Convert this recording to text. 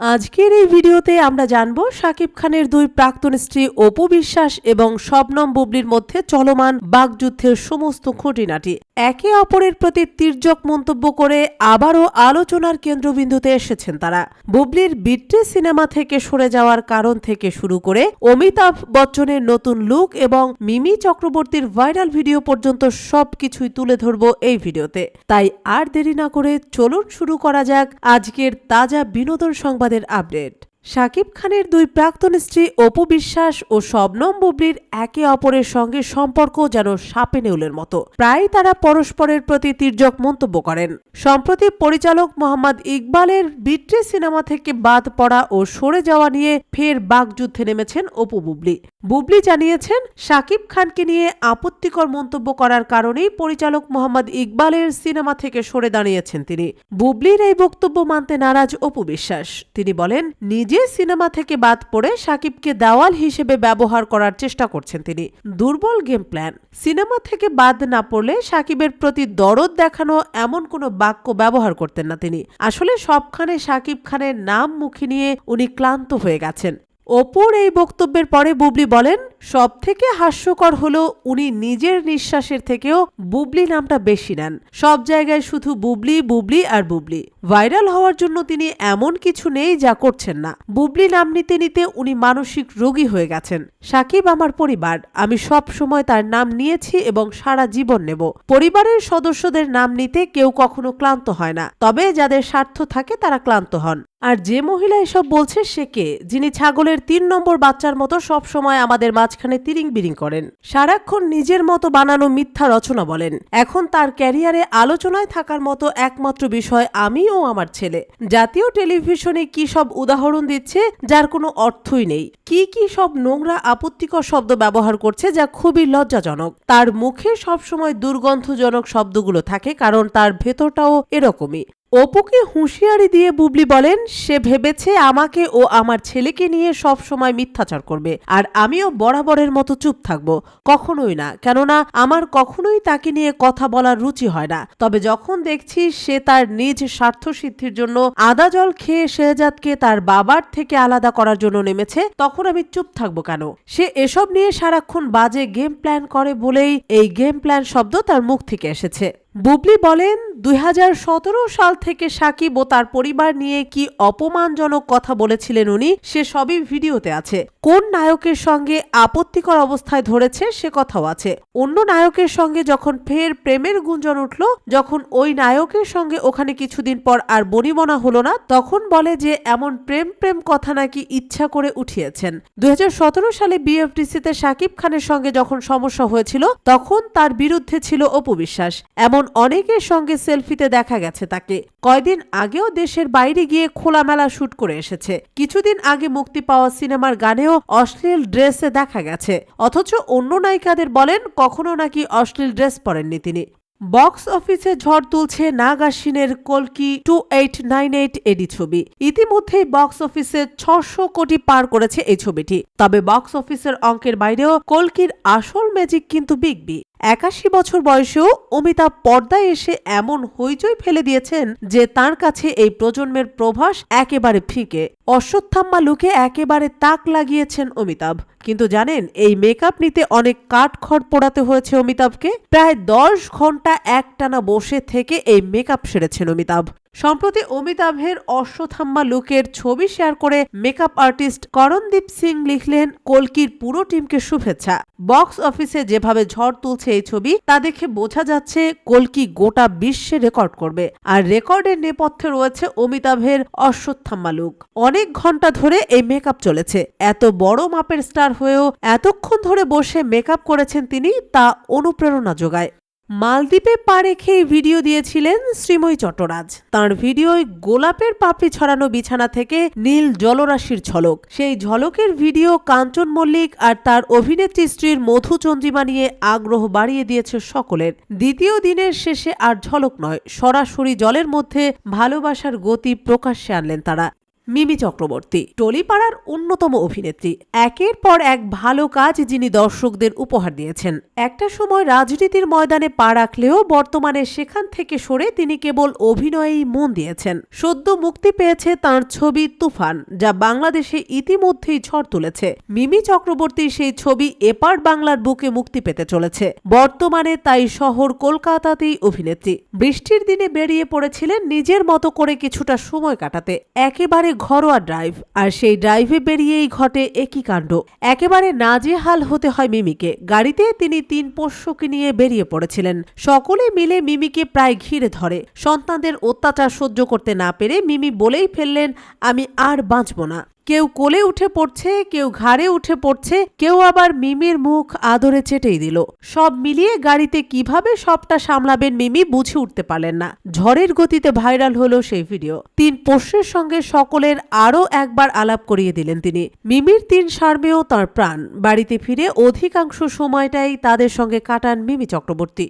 আজকের এই ভিডিওতে আমরা জানব শাকিব খানের দুই প্রাক্তন স্ত্রী অপু বিশ্বাস এবং শবনম বুবলির মধ্যে চলমান বাগযুদ্ধের সমস্ত খুঁটিনাটি। একে অপরের প্রতি তির্যক মন্তব্য করে আবারও আলোচনার কেন্দ্রবিন্দুতে এসেছেন তারা। বুবলির বিট্রে সিনেমা থেকে সরে যাওয়ার কারণ থেকে শুরু করে অমিতাভ বচ্চনের নতুন লুক এবং মিমি চক্রবর্তীর ভাইরাল ভিডিও পর্যন্ত সবকিছুই তুলে ধরব এই ভিডিওতে। তাই আর দেরি না করে চলুন শুরু করা যাক আজকের তাজা বিনোদন সংবাদের আপডেট শাকিব খানের দুই প্রাক্তন স্ত্রী অপু বিশ্বাস ও শবনম বুবলির একে অপরের সঙ্গে সম্পর্ক যেন সাপে নেউলের মতো। প্রায় তারা পরস্পরের প্রতি তির্যক মন্তব্য করেন। সম্প্রতি পরিচালক মোহাম্মদ ইকবালের বিট্রে সিনেমা থেকে বাদ পড়া ও সরে যাওয়া নিয়ে ফের বাগযুদ্ধে নেমেছেন অপু বুবলি। বুবলি জানিয়েছেন, শাকিব খানকে নিয়ে আপত্তিকর মন্তব্য করার কারণেই পরিচালক মোহাম্মদ ইকবালের সিনেমা থেকে সরে দাঁড়িয়েছেন তিনি। বুবলির এই বক্তব্য মানতে নারাজ অপু বিশ্বাস। তিনি বলেন, নিজে সিনেমা থেকে বাদ পড়ে সাকিবকে দেওয়াল হিসেবে ব্যবহার করার চেষ্টা করছেন তিনি। দুর্বল গেম প্ল্যান। সিনেমা থেকে বাদ না পড়লে সাকিবের প্রতি দরদ দেখানো এমন কোনো বাক্য ব্যবহার করতেন না তিনি। আসলে সবখানে সাকিব খানের নাম মুখে নিয়ে উনি ক্লান্ত হয়ে গেছেন। অপুর এই বক্তব্যের পরে বুবলি বলেন সব থেকে হাস্যকর হলো উনি নিজের নিঃশ্বাসের থেকেও বুবলি নামটা বেশি নেন। সব জায়গায় শুধু বুবলি বুবলি আর বুবলি। ভাইরাল হওয়ার জন্য তিনি এমন কিছু নেই যা করছেন না। বুবলি নাম নিতে নিতে উনি মানসিক রোগী হয়ে গেছেন। সাকিব আমার পরিবার। আমি সব সময় তার নাম নিয়েছি এবং সারা জীবন নেব। পরিবারের সদস্যদের নাম নিতে কেউ কখনো ক্লান্ত হয় না। তবে যাদের স্বার্থ থাকে তারা ক্লান্ত হন। আর যে মহিলা এসব বলছে সে কে? যিনি ছাগলের তিন নম্বর বাচ্চার মতো সব সময় আমাদের মাঝখানে তিরিং বিরিং করেন। সারাক্ষণ নিজের মতো বানানো মিথ্যা রচনা বলেন। এখন তার ক্যারিয়ারে আলোচনায় থাকার মতো একমাত্র বিষয় আমি ও আমার ছেলে। জাতীয় টেলিভিশনে কি সব উদাহরণ দিচ্ছে, যার কোনো অর্থই নেই। কি কি সব নোংরা, আপত্তিকর শব্দ ব্যবহার করছে যা খুবই লজ্জাজনক? তার মুখে সবসময় দুর্গন্ধজনক শব্দগুলো থাকে, কারণ তার ভেতরটাও এরকমই। অপুকে হুঁশিয়ারি দিয়ে বুবলি বলেন, সে ভেবেছে আমাকে ও আমার ছেলেকে নিয়ে সব সময় মিথ্যাচার করবে, আর আমিও বরাবরের মতো চুপ থাকব। কখনোই না। কেননা, আমার কখনোই তাকে নিয়ে কথা বলার রুচি হয় না। তবে যখন দেখছি সে তার নিজ স্বার্থ সিদ্ধির জন্য আদা জল খেয়ে শেহজাদকে তার বাবার থেকে আলাদা করার জন্য নেমেছে, তখন আমি চুপ থাকব কেন? সে এসব নিয়ে সারাক্ষণ বাজে গেম প্ল্যান করে বলেই এই গেম প্ল্যান শব্দ তার মুখ থেকে এসেছে। বুবলি বলেন, দুই হাজার সতেরো সাল থেকে সাকিব ও তার পরিবার নিয়ে কি অপমানজনক কথা বলেছিলেন উনি, সে সবই ভিডিওতে আছে। কোন নায়কের সঙ্গে আপত্তিকর অবস্থায় ধরেছে, সে কথাও আছে। অন্য নায়কের সঙ্গে যখন ফের প্রেমের গুঞ্জন উঠল, যখন ওই নায়কের সঙ্গে ওখানে কিছুদিন পর আর বনিবনা হলো না, তখন বলে যে এমন প্রেম প্রেম কথা নাকি ইচ্ছা করে উঠিয়েছেন। দুই হাজার সতেরো সালে বিএফডিসিতে সাকিব খানের সঙ্গে যখন সমস্যা হয়েছিল, তখন তার বিরুদ্ধে ছিল অপবিশ্বাস। এমন অনেকের সঙ্গে সেলফিতে দেখা গেছে তাকে। কয়দিন আগেও দেশের বাইরে গিয়ে খোলামেলা শুট করে এসেছে। কিছুদিন আগে মুক্তি পাওয়া সিনেমার গানেও অশ্লীল ড্রেসে দেখা গেছে। অথচ অন্য নায়িকাদের বলেন, কখনো নাকি অশ্লীল ড্রেস পরেননি তিনি। বক্স অফিসে ঝড় তুলছে নাগাসিনের কলকি two eight nine eight AD ছবি। ইতিমধ্যেই বক্স অফিসে ছশো কোটি পার করেছে এই ছবিটি। তবে বক্স অফিসের অঙ্কের বাইরেও কলকির আসল ম্যাজিক কিন্তু বিগ বি। একাশি বছর বয়সেও অমিতাভ পর্দায় এসে এমন হইচই ফেলে দিয়েছেন যে তার কাছে এই প্রজন্মের প্রভাস একেবারে ফিকে। অশ্বত্থাম্মা লুকে একেবারে তাক লাগিয়েছেন অমিতাভ। কিন্তু জানেন, এই মেকআপ নিতে অনেক কাঠখড় পোড়াতে হয়েছে অমিতাভকে। প্রায় দশ ঘণ্টা একটানা বসে থেকে এই মেকআপ সেরেছেন অমিতাভ। সম্প্রতি অমিতাভের অশ্বথাম্মা লুকের ছবি শেয়ার করে মেকআপ আর্টিস্ট করণদীপ সিং লিখলেন, কলকির পুরো টিমকে শুভেচ্ছা। বক্স অফিসে যেভাবে ঝড় তুলছে এই ছবি, তা দেখে বোঝা যাচ্ছে কলকি গোটা বিশ্বে রেকর্ড করবে। আর রেকর্ডের নেপথ্যে রয়েছে অমিতাভের অশ্বত্থাম্মা লুক। অনেক ঘণ্টা ধরে এই মেকআপ চলেছে। এত বড় মাপের স্টার হয়েও এতক্ষণ ধরে বসে মেকআপ করেছেন তিনি, তা অনুপ্রেরণা যোগায়। মালদ্বীপে পা রেখে ভিডিও দিয়েছিলেন শ্রীময়ী চট্টরাজ। তার ভিডিওয় গোলাপের পাপড়ি ছড়ানো বিছানা থেকে নীল জলরাশির ঝলক। সেই ঝলকের ভিডিও কাঞ্চন মল্লিক আর তার অভিনেত্রী স্ত্রীর মধু চন্দ্রিমা নিয়ে আগ্রহ বাড়িয়ে দিয়েছে সকলের। দ্বিতীয় দিনের শেষে আর ঝলক নয়, সরাসরি জলের মধ্যে ভালোবাসার গতি প্রকাশ্যে আনলেন তারা। মিমি চক্রবর্তী, টলিপাড়ার অন্যতম অভিনেত্রী। একের পর এক ভালো কাজ যিনি দর্শকদের উপহার দিয়েছেন। একটা সময় রাজনীতির ময়দানে পা রাখলেও বর্তমানে সেখান থেকে সরে তিনি কেবল অভিনয়েই মন দিয়েছেন। সদ্য মুক্তি পেয়েছে তার ছবি তুফান, যা বাংলাদেশে ইতিমধ্যেই ঝড় তুলেছে। মিমি চক্রবর্তীর সেই ছবি এপার বাংলার বুকে মুক্তি পেতে চলেছে। বর্তমানে তাই শহর কলকাতাতেই অভিনেত্রী। বৃষ্টির দিনে বেরিয়ে পড়েছিলেন নিজের মতো করে কিছুটা সময় কাটাতে। একেবারে ঘরোয়া ড্রাইভ আর সেই ড্রাইভে বেরিয়েই ঘটে একই কাণ্ড। একেবারে নাজেহাল হতে হয় মিমিকে। গাড়িতে তিনি তিন পোষ্যকে নিয়ে বেরিয়ে পড়েছিলেন। সকলে মিলে মিমিকে প্রায় ঘিরে ধরে। সন্তানদের অত্যাচার সহ্য করতে না পেরে মিমি বলেই ফেললেন, আমি আর বাঁচব না। কেউ কোলে উঠে পড়ছে, কেউ ঘাড়ে উঠে পড়ছে, কেউ আবার মিমির মুখ আদরে চেটেই দিল। সব মিলিয়ে গাড়িতে কীভাবে সবটা সামলাবেন মিমি বুঝে উঠতে পারলেন না। ঝড়ের গতিতে ভাইরাল হলো সেই ভিডিও। তিন পোষ্যের সঙ্গে সকলের আরও একবার আলাপ করিয়ে দিলেন তিনি। মিমির তিন সার্মেও তার প্রাণ। বাড়িতে ফিরে অধিকাংশ সময়টাই তাদের সঙ্গে কাটান মিমি চক্রবর্তী।